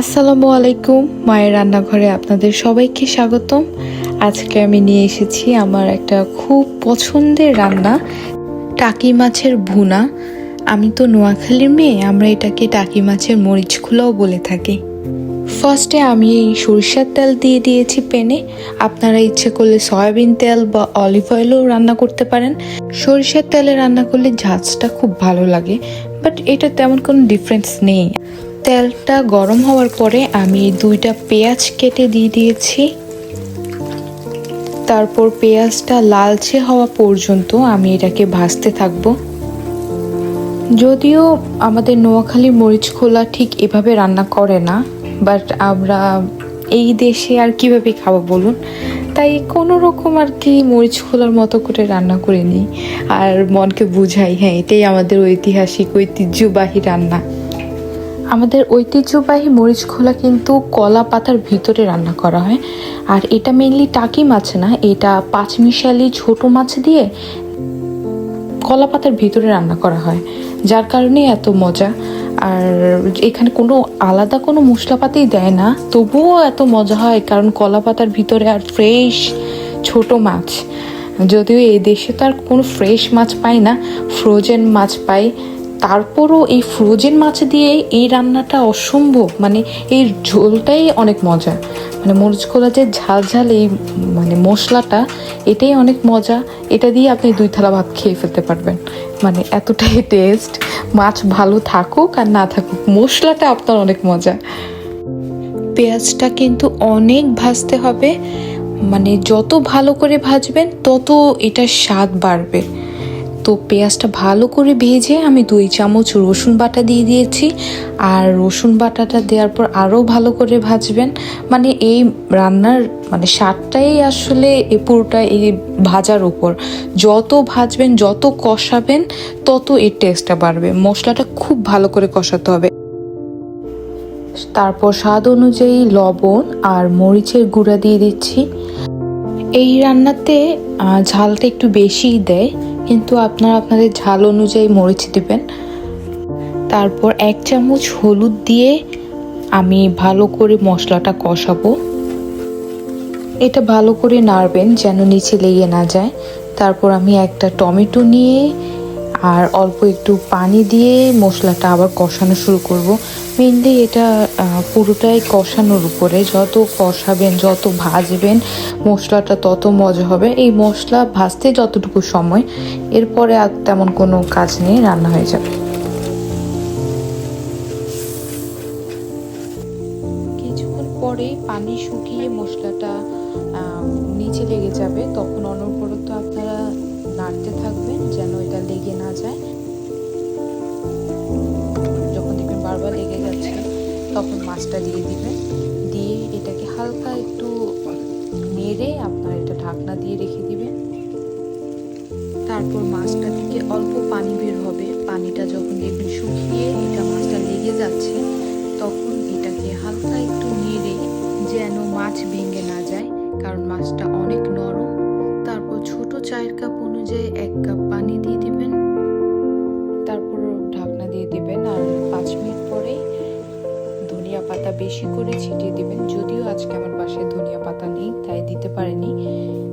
আসসালামু আলাইকুম, মায়ের রান্নাঘরে আপনাদের সবাইকে স্বাগতম। আজকে আমি নিয়ে এসেছি আমার একটা খুব পছন্দের রান্না, টাকি মাছের ভুনা। আমি তো নোয়াখালীর মেয়ে, আমরা এটাকে টাকি মাছের মরিচ খোলাও বলে থাকি। ফার্স্টে আমি এই সরিষার তেল দিয়ে দিয়েছি প্যানে। আপনারা ইচ্ছে করলে সয়াবিন তেল বা অলিভ অয়েলও রান্না করতে পারেন। সরিষার তেলে রান্না করলে ঝাঁজটা খুব ভালো লাগে বাট এটা তেমন কোনো ডিফারেন্স নেই। তেলটা গরম হওয়ার পরে আমি দুইটা পেঁয়াজ কেটে দিয়ে দিয়েছি। তারপর পেঁয়াজটা লালচে হওয়া পর্যন্ত আমি এটাকে ভাজতে থাকব। যদিও আমাদের নোয়াখালী মরিচ খোলা ঠিক এভাবে রান্না করে না বাট আমরা এই দেশে আর কীভাবে খাব বলুন? তাই কোনো রকম আর কি মরিচ খোলার মতো করে রান্না করে নিই আর মনকে বুঝাই হ্যাঁ এটাই আমাদের ঐতিহাসিক ঐতিহ্যবাহী রান্না। আমাদের ঐতিহ্যবাহী মরিচ খোলা কিন্তু কলা পাতার ভিতরে রান্না করা হয়। আর এটা মেনলি টাকি মাছ না, এটা পাঁচমিশালি ছোট মাছ দিয়ে কলা পাতার ভিতরে রান্না করা হয়, যার কারণে এত মজা। আর এখানে কোনো আলাদা কোনো মশলাপাতিই দেয় না, তবুও এত মজা হয়, কারণ কলা পাতার ভিতরে আর ফ্রেশ ছোট মাছ। যদিও এই দেশে তো আর কোনো ফ্রেশ মাছ পাই না ফ্রোজেন মাছ পাই তারপরও এই ফ্রোজেন মাছ দিয়ে এই রান্নাটা অসম্ভব। মানে এই ঝোলটাই অনেক মজা। মানে মরিচ কলা যে ঝাল ঝাল এই মানে মশলাটা, এটাই অনেক মজা। এটা দিয়ে আপনি দুই থালা ভাত খেয়ে ফেলতে পারবেন। মানে এতটাই টেস্ট মাছ ভালো থাকুক আর না থাকুক, মশলাটা আপনার অনেক মজা। পেঁয়াজটা কিন্তু অনেক ভাজতে হবে। মানে যত ভালো করে ভাজবেন, তত এটার স্বাদ বাড়বে। তো পেঁয়াজটা ভালো করে ভেজে আমি দুই চামচ রসুন বাটা দিয়ে দিয়েছি। আর রসুন বাটাটা দেওয়ার পর আরও ভালো করে ভাজবেন। মানে এই রান্নার মানে স্বাদটাই আসলে এ পুরোটা এই ভাজার উপর। যত ভাজবেন, যত কষাবেন, তত এর টেস্টটা বাড়বে। মশলাটা খুব ভালো করে কষাতে হবে। তারপর স্বাদ অনুযায়ী লবণ আর মরিচের গুঁড়া দিয়ে দিচ্ছি। এই রান্নাতে ঝালটা একটু বেশিই দেয়। কিন্তু আপনারা আপনাদের ঝাল অনুযায়ী মরিচ দেবেন। তারপর এক চামচ হলুদ দিয়ে আমি ভালো করে মশলাটা কষাবো। এটা ভালো করে নাড়বেন যেন নিচে লেগে না যায়। তারপর আমি একটা টমেটো নিয়ে আর অল্প একটু পানি দিয়ে মশলাটা আবার কষানো শুরু করব। মেনলি এটা পুরোটাই কষানোর উপরে। যত কষাবেন, যত ভাজবেন, মশলাটা তত মজা হবে। এই মশলা ভাজতে যতটুকু সময়, এরপরে আর তেমন কোনো কাজ নেই, রান্না হয়ে যাবে। কিছুক্ষণ পানি শুকিয়ে মশলাটা নিচে লেগে যাবে। তখন অনবরত আপনারা নাড়তে থাকবেন, যেন এটা লেগে না যায়। যখন দেখবেন বারবার লেগে যাচ্ছে, তখন মাছটা দিয়ে দিবেন। দিয়ে এটাকে হালকা একটু নেড়ে আপনার এটা ঢাকনা দিয়ে রেখে দিবেন। তারপর মাছটা থেকে অল্প পানি বের হবে। পানিটা যখন দেখবেন শুকিয়ে এটা মাছটা লেগে যাচ্ছে, তখন এটাকে হালকা একটু নেড়ে যেন মাছ ভেঙে না যায়, কারণ মাছটা অনেক বেশি করে ছিটিয়ে দিবেন। যদিও আজকে আমার বাসায় ধনিয়া পাতা নেই, তাই দিতে পারেনি।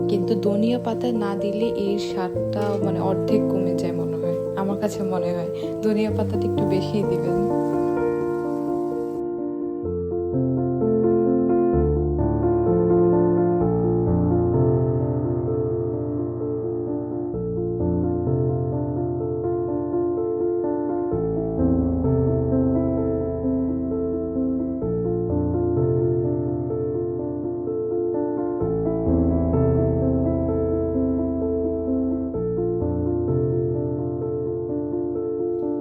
কিন্তু ধনিয়া পাতা না দিলে এর স্বাদটা মানে অর্ধেক কমে যায় মনে হয়। আমার কাছে মনে হয়, ধনিয়া পাতাটা একটু বেশিই দিবেন।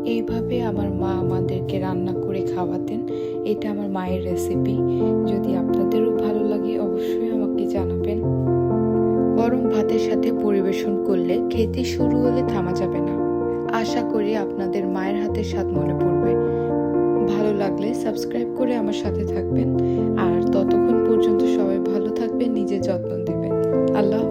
এইভাবে আমার মা আমাদেরকে রান্না করে খাওয়াতেন। এটা আমার মায়ের রেসিপি যদি আপনাদেরও ভালো লাগে, অবশ্যই আমাকে জানাবেন। গরম ভাতের সাথে পরিবেশন করলে খেতে শুরু হলে থামা যাবে না। আশা করি আপনাদের মায়ের হাতের স্বাদ মনে পড়বে। ভালো লাগলে সাবস্ক্রাইব করে আমার সাথে থাকবেন। আর ততক্ষণ পর্যন্ত সবাই ভালো থাকবেন, নিজের যত্ন নেবেন। আল্লাহ।